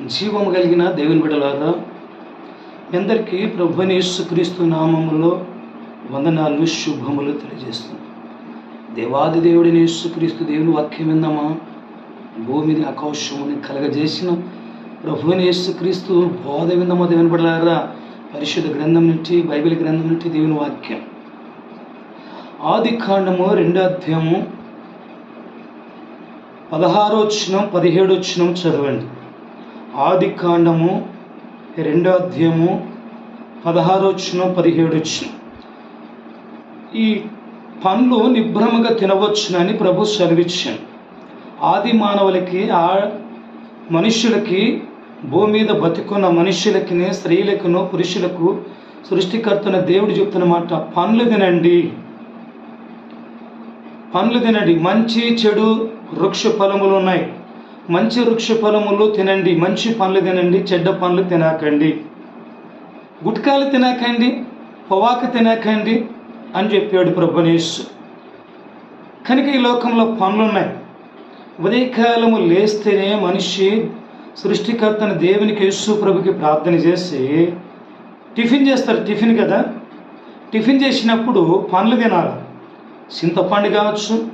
జీవము కలిగిన దేవుని బిడ్డలారా మీ అందరికీ ప్రభుని క్రీస్తు నామములో వందనాలు శుభములు తెలియజేస్తుంది దేవాది దేవుడిని యేసుక్రీస్తు దేవుని వాక్యం విందామా భూమిని ఆకాశముని కలగజేసిన ప్రభుని యేసుక్రీస్తు బోధ విందమా దేవుని బిడ్డలారా? పరిశుద్ధ గ్రంథం నుంచి బైబిల్ గ్రంథం నుంచి దేవుని వాక్యం. ఆది కాండము రెండో అధ్యాయము పదహారో వచ్చినం పదిహేడు వచ్చినం చదవండి. ఆది కాండము రెండో అధ్యాయము పదిహేడు ఈ పండ్లు నిభ్రమగా తినవచ్చునని ప్రభు సెలవిచ్చాను ఆది మానవులకి ఆ మనుషులకి భూమి మీద బతుకున్న మనుషులకి స్త్రీలకును పురుషులకు సృష్టికర్తన దేవుడు చెప్తున్న మాట పండ్లు తినండి. పండ్లు తినండి. మంచి చెడు వృక్ష ఫలములు ఉన్నాయి. మంచి వృక్ష ఫలములు తినండి మంచి పండ్లు తినండి చెడ్డ పండ్లు తినకండి. గుట్కాలు తినకండి పొవాకు తినకండి అని చెప్పాడు ప్రభునేశు కనుక ఈ లోకంలో పనులు ఉన్నాయి ఉదయకాలము లేస్తేనే మనిషి సృష్టికర్తన దేవునికి యేసు ప్రభుకి ప్రార్థన చేసి టిఫిన్ చేస్తారు. టిఫిన్ కదా? టిఫిన్ చేసినప్పుడు పండ్లు తినాలి. చింతపండు కావచ్చు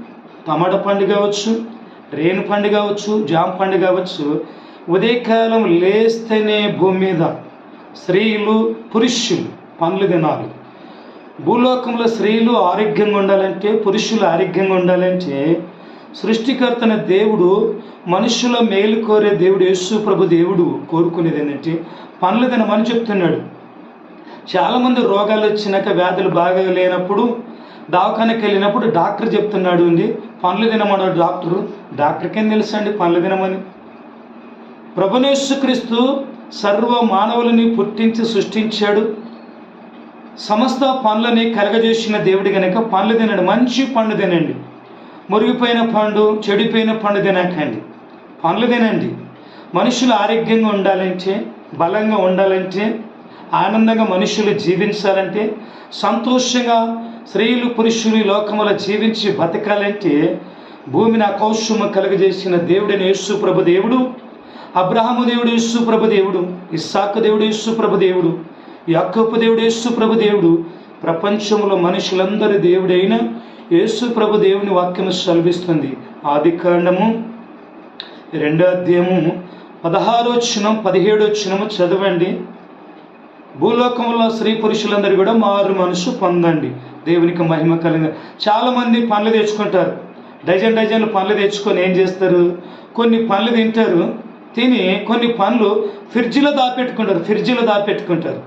టమాటా పండు కావచ్చు రేణు పండు కావచ్చు జామ పండు కావచ్చు ఉదయకాలం లేస్తేనే భూమి మీద స్త్రీలు పురుషులు పండ్లు తినాలి. భూలోకంలో స్త్రీలు ఆరోగ్యంగా ఉండాలంటే పురుషులు ఆరోగ్యంగా ఉండాలంటే సృష్టికర్తన దేవుడు మనుషుల మేలు కోరే దేవుడు యేసు ప్రభు దేవుడు కోరుకునేది ఏంటంటే పనులు తినమని చెప్తున్నాడు. చాలామంది రోగాలు వచ్చినాక వ్యాధులు బాగా లేనప్పుడు దవాఖానకి వెళ్ళినప్పుడు డాక్టర్ చెప్తున్నాడు అండి పనులు తినమన్నాడు డాక్టరు. డాక్టర్కేం తెలుసు అండి పండ్లు తినమని ప్రభునేశ్వక్రీస్తు సర్వ మానవులని పుట్టించి సృష్టించాడు. సమస్త పండ్లని కలగజేసిన దేవుడి కనుక పండ్లు తినండి మంచి పండు తినండి. మురిగిపోయిన పండు చెడిపోయిన పండు తినకండి. పండ్లు తినండి. మనుషులు ఆరోగ్యంగా ఉండాలంటే బలంగా ఉండాలంటే ఆనందంగా మనుషులు జీవించాలంటే సంతోషంగా స్త్రీలు పురుషులు ఈ జీవించి బతకాలంటే భూమిని అకౌశము కలుగజేసిన దేవుడైన యేసుప్రభ దేవుడు అబ్రహాము దేవుడు యేసుప్రభ దేవుడు ఇస్సాకు దేవుడు యేసుప్రభ దేవుడు యాకోపు దేవుడు యేసుప్రభ దేవుడు ప్రపంచంలో మనుషులందరి దేవుడైన యేసుప్రభ దేవుని వాక్యము సెలవిస్తుంది. ఆది కాండము రెండో అధ్యాయము పదహారో వచ్చినం పదిహేడో వచ్చినము చదవండి. భూలోకంలో స్త్రీ పురుషులందరూ కూడా మారు మనసు పొందండి. దేవునికి మహిమ కలిగిన చాలామంది పనులు తెచ్చుకుంటారు. డజన్ డజన్లు పండ్లు తెచ్చుకొని ఏం చేస్తారు? కొన్ని పండ్లు తింటారు తిని కొన్ని పండ్లు ఫ్రిడ్జ్లో దాపెట్టుకుంటారు ఫ్రిడ్జ్లో దాపెట్టుకుంటారు.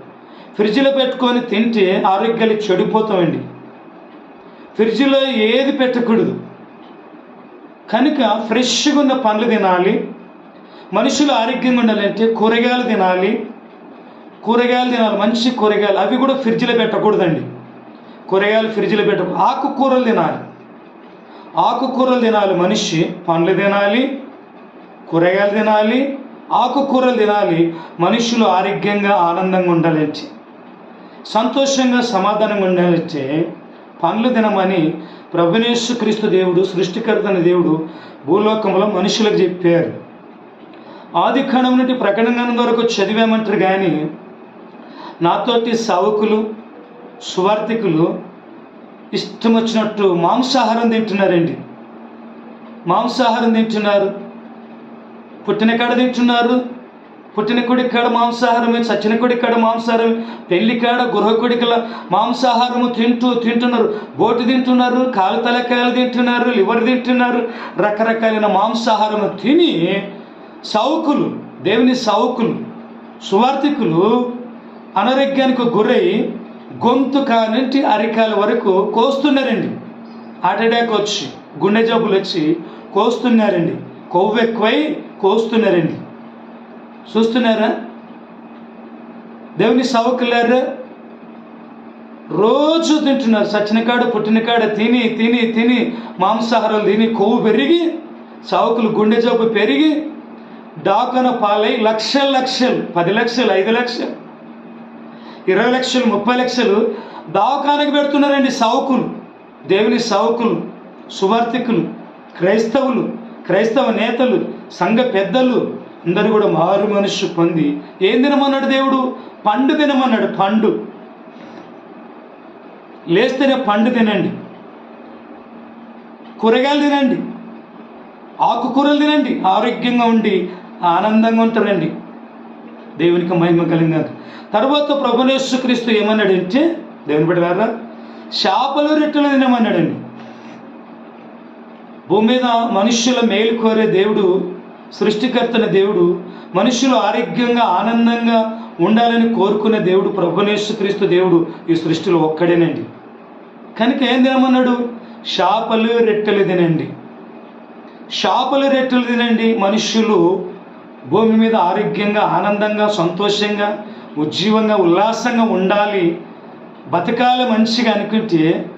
ఫ్రిడ్జ్లో పెట్టుకొని తింటే ఆరోగ్యాలు చెడిపోతామండి ఫ్రిడ్జ్లో ఏది పెట్టకూడదు. కనుక ఫ్రెష్గా ఉన్న పండ్లు తినాలి. మనుషులు ఆరోగ్యంగా ఉండాలంటే కూరగాయలు తినాలి. కూరగాయలు తినాలి మంచి కూరగాయలు అవి కూడా ఫ్రిడ్జ్లో పెట్టకూడదండి. కూరగాయలు ఫ్రిడ్జ్లో పెట్టకూడదు. ఆకుకూరలు తినాలి. ఆకుకూరలు తినాలి మనిషి పండ్లు తినాలి కూరగాయలు తినాలి ఆకుకూరలు తినాలి మనుషులు ఆరోగ్యంగా ఆనందంగా ఉండాలంటే సంతోషంగా సమాధానంగా ఉండాలంటే పండ్లు తినమని ప్రభునేశ్వ క్రీస్తు దేవుడు సృష్టికర్తన దేవుడు భూలోకంలో మనుషులకు చెప్పారు. ఆది కణం నుండి ప్రకటన వరకు చదివామంటారు కానీ నాతోటి సావుకులు సువార్థికులు ఇష్టం వచ్చినట్టు మాంసాహారం తింటున్నారండి. మాంసాహారం తింటున్నారు. పుట్టిన కాడ తింటున్నారు. పుట్టిన కొడి కాడ మాంసాహారమే చచ్చిన కొడి కాడ మాంసాహారమే పెళ్ళి కాడ గృహ కొడికల మాంసాహారము తింటూ తింటున్నారు. బోటి తింటున్నారు కాలు తలకాయలు తింటున్నారు లివర్ తింటున్నారు. రకరకాలైన మాంసాహారము తిని సౌకులు దేవుని సౌకులు సువార్థికులు అనారోగ్యానికి గురై గొంతు కానింటి అరికాల వరకు కోస్తున్నారండి. హార్ట్ అటాక్ వచ్చి గుండె జబ్బులు వచ్చి కోస్తున్నారండి. కొవ్వు ఎక్కువై కోస్తున్నారండి. చూస్తున్నారా? దేవుని సవకులారా రోజు తింటున్నారు. సచ్చినకాడ పుట్టినకాడ తిని తిని తిని మాంసాహారాలు తిని కొవ్వు పెరిగి సవకులు గుండె జబ్బు పెరిగి డాకన పాలై లక్షల లక్షలు పది లక్షలు ఐదు లక్షలు ఇరవై లక్షలు ముప్పై లక్షలు దవాఖానకు పెడుతున్నారండి సౌకులు. దేవుని సౌకులు సువార్థికులు క్రైస్తవులు క్రైస్తవ నేతలు సంఘ పెద్దలు అందరూ కూడా మారు మనుషు పొంది ఏం తినమన్నాడు దేవుడు? పండు తినమన్నాడు పండు. లేస్తేనే పండు తినండి. కూరగాయలు తినండి. ఆకుకూరలు తినండి. ఆరోగ్యంగా ఉండి ఆనందంగా ఉంటారండి దేవునికి మహిమ కలిగినాక తర్వాత ప్రభునేశ్వక్రీస్తు ఏమన్నాడంటే దేవుని పెట్టారా చేపలు రెట్టెలు తినమన్నాడండి భూమి మీద మనుష్యుల మేలు కోరే దేవుడు సృష్టికర్తన దేవుడు మనుషులు ఆరోగ్యంగా ఆనందంగా ఉండాలని కోరుకునే దేవుడు ప్రభునేశ్వక్రీస్తు దేవుడు ఈ సృష్టిలో ఒక్కడేనండి. కనుక ఏం తినమన్నాడు చేపలు రెట్టెలు తినండి చేపలు రెట్టెలు తినండి మనుష్యులు భూమి మీద ఆరోగ్యంగా ఆనందంగా సంతోషంగా ఉజ్జీవంగా ఉల్లాసంగా ఉండాలి. బతకాలి మంచిగా అనుకుంటే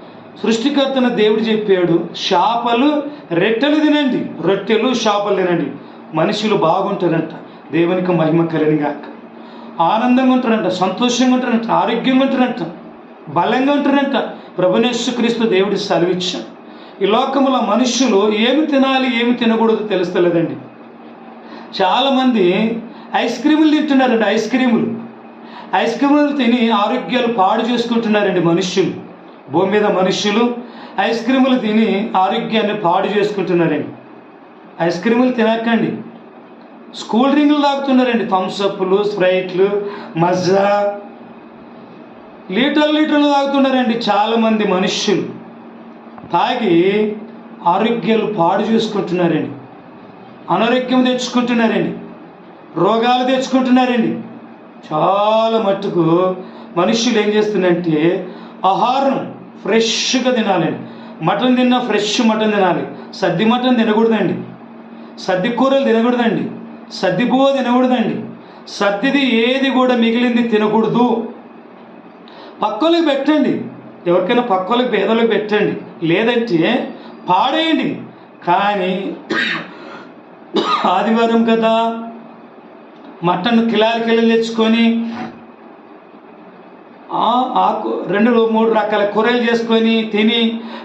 సృష్టికర్తన దేవుడు చెప్పాడు చేపలు రెట్టెలు తినండి రొట్టెలు చేపలు తినండి. మనుషులు బాగుంటారంట దేవునికి మహిమ కలిగినగాక ఆనందంగా ఉంటారంట సంతోషంగా ఉంటారంట ఆరోగ్యంగా ఉంటారంట బలంగా ఉంటారంట. ప్రభునేశ్వక్రీస్తు దేవుడి సెలవిచ్చాం ఈ లోకంలో మనుషులు ఏమి తినాలి ఏమి తినకూడదు తెలుస్తలేదండి. చాలామంది ఐస్ క్రీములు తింటున్నారండి ఐస్ క్రీములు. ఐస్ క్రీములు తిని ఆరోగ్యాలు పాడు చేసుకుంటున్నారండి మనుష్యులు భూమి మీద మనుష్యులు ఐస్ క్రీములు తిని ఆరోగ్యాన్ని పాడు చేసుకుంటున్నారండి. ఐస్ క్రీములు తినకండి. స్కూల్ డ్రింకులు తాగుతున్నారండి థమ్స్అప్లు స్ప్రైట్లు మజ్జా. లీటర్లు లీటర్లు తాగుతున్నారండి చాలామంది మనుష్యులు తాగి ఆరోగ్యాలు పాడు చేసుకుంటున్నారండి. అనారోగ్యం తెచ్చుకుంటున్నారండి. రోగాలు తెచ్చుకుంటున్నారండి. చాలా మట్టుకు మనుషులు ఏం చేస్తున్నారంటే ఆహారం ఫ్రెష్గా తినాలండి. మటన్ తిన్నా ఫ్రెష్ మటన్ తినాలి. సద్ది మటన్ తినకూడదండి. సద్ది కూరలు తినకూడదండి. సద్ది పువ్వు తినకూడదండి. సద్దిది ఏది కూడా మిగిలింది తినకూడదు. పక్కలకు పెట్టండి. ఎవరికైనా పక్కలకు పేదలకు పెట్టండి. లేదంటే పాడేయండి. కానీ ఆదివారం కదా మటన్ కిలాలు కిలలు తెచ్చుకొని ఆకు రెండు మూడు రకాల కూరలు చేసుకొని తిని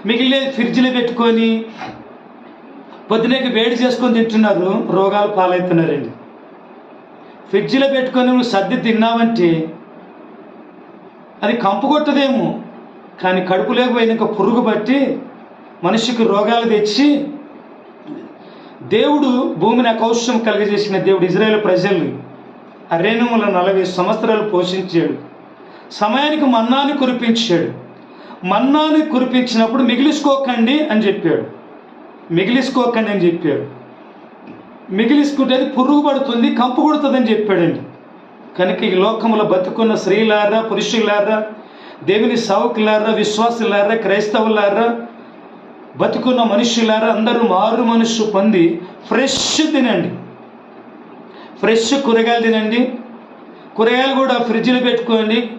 మిగిలిన ఫ్రిడ్జ్లో పెట్టుకొని పొద్దునకి వేడి చేసుకొని తింటున్నారు. రోగాలు పాలవుతున్నారండి. ఫ్రిడ్జ్లో పెట్టుకొని నువ్వు సర్ది తిన్నావంటే అది కంపు కొట్టదేమో కానీ కడుపు లేకపోయినాక పురుగు పట్టి మనిషికి రోగాలు తెచ్చి దేవుడు భూమిని అకౌష్యం కలిగజేసిన దేవుడు ఇజ్రాయేల్ ప్రజల్ని అరేణముల నలభై సంవత్సరాలు పోషించాడు. సమయానికి మన్నాని కురిపించాడు. మన్నాని కురిపించినప్పుడు మిగిలిసుకోకండి అని చెప్పాడు. మిగిలిసుకోకండి అని చెప్పాడు. మిగిలిసుకుంటే అది పురుగు పడుతుంది కంపు కొడుతుందని చెప్పాడండి. కనుక ఈ లోకంలో బతుకున్న స్త్రీలారా పురుషులారా దేవుని సావుకులారా విశ్వాసులారా క్రైస్తవులారా బతుకున్న మనుషులారా అందరూ మారు మనుషు పొంది ఫ్రెష్ తినండి. ఫ్రెష్ కూరగాయలు తినండి. కూరగాయలు కూడా ఫ్రిడ్జ్లో పెట్టుకోండి.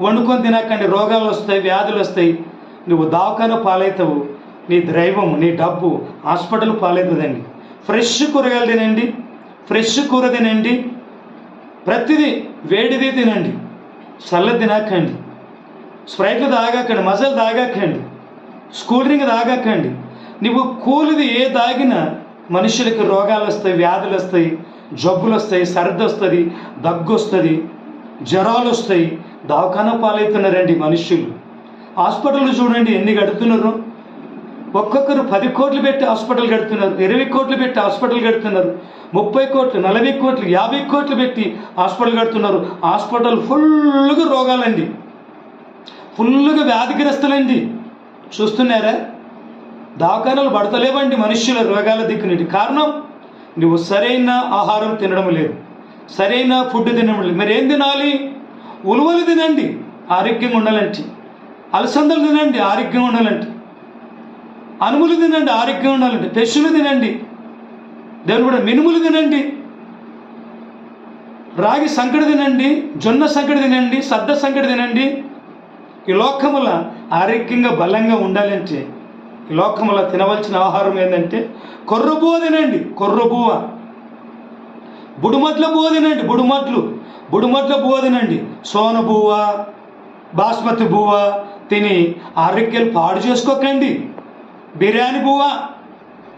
వండుకొని తినకండి. రోగాలు వస్తాయి వ్యాధులు వస్తాయి. నువ్వు దావకాన పాలవుతావు నీ దైవం నీ డబ్బు హాస్పిటల్ పాలవుతుందండి ఫ్రెష్ కూరగాయలు తినండి. ఫ్రెష్ కూర తినండి. ప్రతిదీ వేడిది తినండి. చల్ల తినకండి. స్ప్రైట్లు తాగాకండి. మజలు తాగాకండి. స్కూల్ డ్రింక్ తాగకండి. నువ్వు కూలిది ఏ తాగినా మనుషులకి రోగాలు వస్తాయి వ్యాధులు వస్తాయి జబ్బులు వస్తాయి సర్ది వస్తుంది దగ్గు వస్తుంది జ్వరాలు వస్తాయి. దవాఖాన పాలవుతున్నారండి మనుషులు. హాస్పిటల్ చూడండి ఎన్ని కడుతున్నారు. ఒక్కొక్కరు పది కోట్లు పెట్టి హాస్పిటల్ కడుతున్నారు ఇరవై కోట్లు పెట్టి హాస్పిటల్ కడుతున్నారు ముప్పై కోట్లు నలభై కోట్లు యాభై కోట్లు పెట్టి హాస్పిటల్ కడుతున్నారు. హాస్పిటల్ ఫుల్గా రోగాలండి. ఫుల్గా వ్యాధిగ్రస్తులండి. చూస్తున్నారా? దవాఖానాలు పడతలేవండి మనుష్యుల రోగాల దిక్కునేటి కారణం నువ్వు సరైన ఆహారం తినడం లేదు. సరైన ఫుడ్ తినడం లేదు. మరి ఏం తినాలి? ఉలువలు తినండి. ఆరోగ్యంగా ఉండాలంటే. అలసందలు తినండి. ఆరోగ్యంగా ఉండాలంటే. అనుములు తినండి. ఆరోగ్యంగా ఉండాలంటే. పెసులు తినండి. దేవుని కూడా మినుములు తినండి. రాగి సంకటి తినండి. జొన్న సంకటి తినండి. సద్ద సంకటి తినండి. ఈ లోకముల ఆరోగ్యంగా బలంగా ఉండాలంటే లోకంలో తినవలసిన ఆహారం ఏంటంటే కొర్రబువ తినండి కొర్రబువ బుడుమట్ల బువ తినండి బుడుమట్లు బుడుమట్ల బువ తినండి సోన బువ్వ బాస్మతి బువ్వ తిని ఆరోగ్యాలు పాడు చేసుకోకండి. బిర్యానీ బువ్వ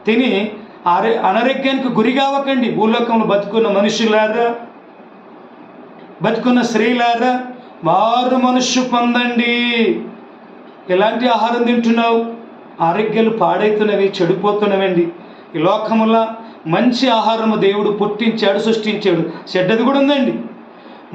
తిని ఆరో అనారోగ్యానికి గురి కావకండి. భూలోకంలో బతుకున్న మనుషులారా బతుకున్న స్త్రీలారా మారు మనుష్య పొందండి. ఎలాంటి ఆహారం తింటున్నావు? ఆరోగ్యాలు పాడైతున్నవి చెడిపోతున్నవండి ఈ లోకముల మంచి ఆహారము దేవుడు పుట్టించాడు సృష్టించాడు. చెడ్డది కూడా ఉందండి.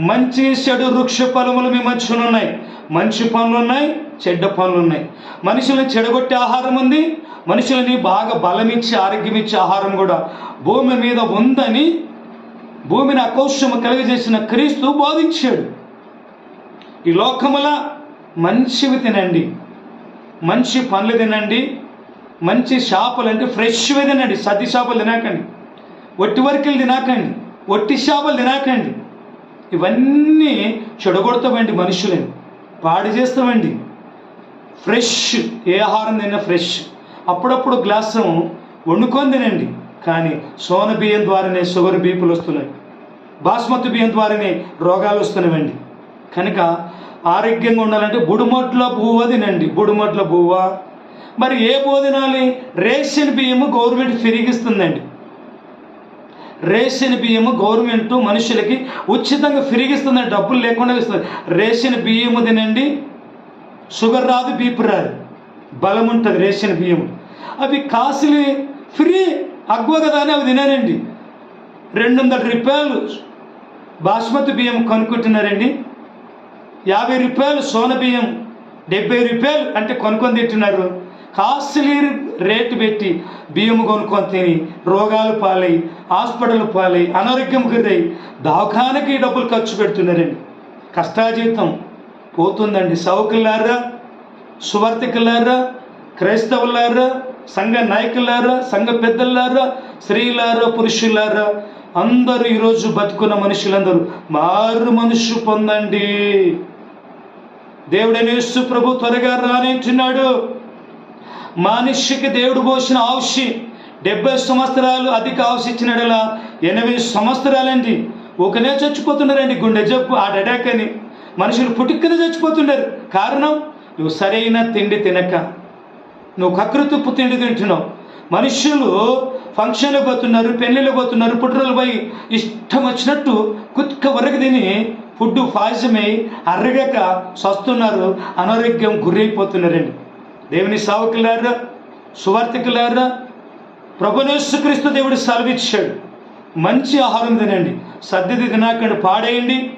మంచి చెడు వృక్ష ఫలములు మీ మనుషులు ఉన్నాయి. మంచి పనులు ఉన్నాయి చెడ్డ పనులు ఉన్నాయి. మనుషులను చెడగొట్టే ఆహారం ఉంది. మనుషులని బాగా బలమిచ్చి ఆరోగ్యం ఇచ్చే ఆహారం కూడా. భూమి మీద ఉందని భూమిని అకౌష్యము కలుగజేసిన క్రీస్తు బోధించాడు. ఈ లోకముల మంచివి తినండి. మంచి పండ్లు తినండి మంచి చేపలు అంటే ఫ్రెష్వి తినండి సద్ది చేపలు తినకండి. ఒట్టి వరకలు తినకండి ఒట్టి చేపలు తినకండి. ఇవన్నీ చెడగొడతామండి మనుషులని పాడు చేస్తామండి. ఫ్రెష్ ఏ ఆహారం తిన్నా ఫ్రెష్ అప్పుడప్పుడు గ్లాసు వండుకొని తినండి. కానీ సోన బియ్యం ద్వారానే షుగర్ బీపులు వస్తున్నాయి. బాస్మతి బియ్యం ద్వారానే రోగాలు వస్తున్నాయండి. కనుక ఆరోగ్యంగా ఉండాలంటే బుడుమట్ల పువ్వు తినండి. బుడుమట్ల బువ్వ మరి ఏ పువ్వు తినాలి రేషన్ బియ్యము గవర్నమెంట్ ఫిరిగిస్తుందండి. రేషన్ బియ్యము గవర్నమెంట్ మనుషులకి ఉచితంగా ఫిరిగిస్తుందండి. డబ్బులు లేకుండా ఇస్తుంది. రేషన్ బియ్యము తినండి. షుగర్ రాదు బీపీ రాదు. బలం ఉంటుంది రేషన్ బియ్యం అవి కాసులు ఫ్రీ అగ్వ కదా అని అవి తినారండి. రెండు వందల రూపాయలు బాస్మతి బియ్యం కనుక్కుంటున్నారండి. యాభై రూపాయలు సోన బియ్యం డెబ్బై రూపాయలు అంటే కొనుక్కొని తింటున్నారు. కాస్ట్లీ రేటు పెట్టి బియ్యం కొనుక్కొని తిని రోగాలు పాలై హాస్పిటల్ పాలై అనారోగ్యం గురై దవాఖానకి డబ్బులు ఖర్చు పెడుతున్నారండి. కష్టాజీతం పోతుందండి. సౌకులారా సువర్తికులారా క్రైస్తవులారా సంఘ నాయకులారా సంఘ పెద్దలారా స్త్రీలారా పురుషులారా అందరూ ఈరోజు బతుకున్న మనుషులందరూ మారు మనుషు పొందండి. దేవుడైన యేసు ప్రభు త్వరగా రానించున్నాడు. మనిషికి దేవుడు పోసిన ఆవుషి డెబ్బై సంవత్సరాలు అధిక ఆవుషి ఇచ్చినడలా ఎనభై సంవత్సరాలండి. ఒకనే చచ్చిపోతున్నారండి గుండె జబ్బు ఆ అటాక్ అని. మనుషులు పుట్టుకన చచ్చిపోతున్నారు. కారణం నువ్వు సరైన తిండి తినక. నువ్వు కకృతుప్పు తిండి తింటున్నావు. మనుషులు ఫంక్షన్లకు పోతున్నారు పెళ్ళిళ్ళు పోతున్నారు పుట్రలు పోయి ఇష్టం వచ్చినట్టు కుత్క వరకు తిని ఫుడ్ ఫాజమై అరగక సస్తున్నారు అనారోగ్యం గురైపోతున్నారండి. దేవుని సావకులారా సువార్థకులారా ప్రభునేశ్వక్రీస్తు దేవుడు సెలవిచ్చాడు. మంచి ఆహారం తినండి. సర్దిది తినాకండి పాడేయండి.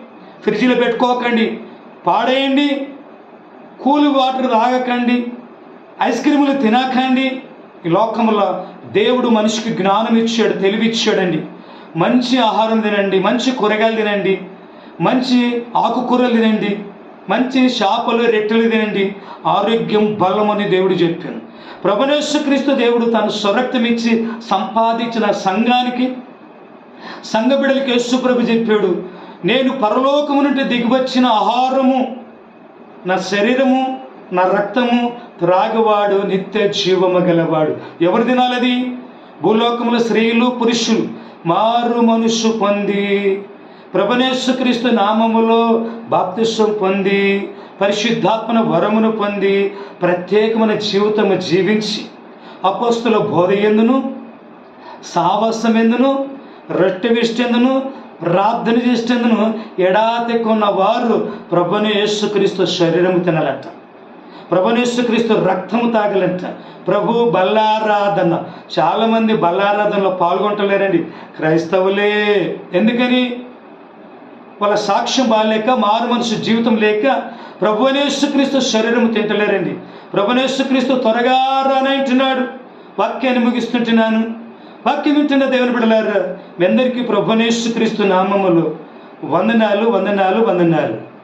ఫ్రిడ్జ్లో పెట్టుకోకండి పాడేయండి. కూల్ వాటర్ తాగకండి. ఐస్ క్రీములు తినకండి. ఈ లోకంలో దేవుడు మనిషికి జ్ఞానం ఇచ్చాడు తెలివిచ్చాడండి మంచి ఆహారం తినండి మంచి కూరగాయలు తినండి మంచి ఆకుకూరలు తినండి మంచి చేపలు రెట్టెలు తినండి. ఆరోగ్యం బలం అని దేవుడు చెప్పాను ప్రభనేశ్వక్రీస్తు దేవుడు తన స్వరక్తం ఇచ్చి సంపాదించిన సంఘానికి సంఘ బిడ్డలకి యేసుప్రభు చెప్పాడు నేను పరలోకము నుండి దిగివచ్చిన ఆహారము నా శరీరము నా రక్తము త్రాగవాడు నిత్య జీవము గలవాడు. ఎవరు తినాలది భూలోకముల స్త్రీలు పురుషులు. మారు మనుషు పొంది ప్రభనేశ్వక్రీస్తు నామములో బాప్తిస్వం పొంది పరిశుద్ధాత్మన వరమును పొంది ప్రత్యేకమైన జీవితము జీవించి అపోస్తుల బోధ ఎందును? సావాసం ఎందును రొట్టె విష్టెందును? ప్రార్థన చేసేందును ఎడాతి కొన్న వారు ప్రభుని యేసుక్రీస్తు శరీరము తినాలంట. ప్రభునేసుక్రీస్తు రక్తము తాగలంట. ప్రభు బల్లారాధన చాలామంది బల్లారాధనలో పాల్గొంటలేరండి. క్రైస్తవులే. ఎందుకని? వాళ్ళ సాక్ష్యం బాగాలేక మారు మనసు జీవితం లేక ప్రభునేసుక్రీస్తు శరీరము తింటలేరండి. ప్రభునేసుక్రీస్తు త్వరగా రానంటున్నాడు వాక్యాన్ని ముగిస్తుంటున్నాను. వాక్యం వింటున్న దేవుని బిడలారా మీ అందరికీ ప్రభునేసుక్రీస్తు నామములు. వందనాలు వందనాలు వందనాలు.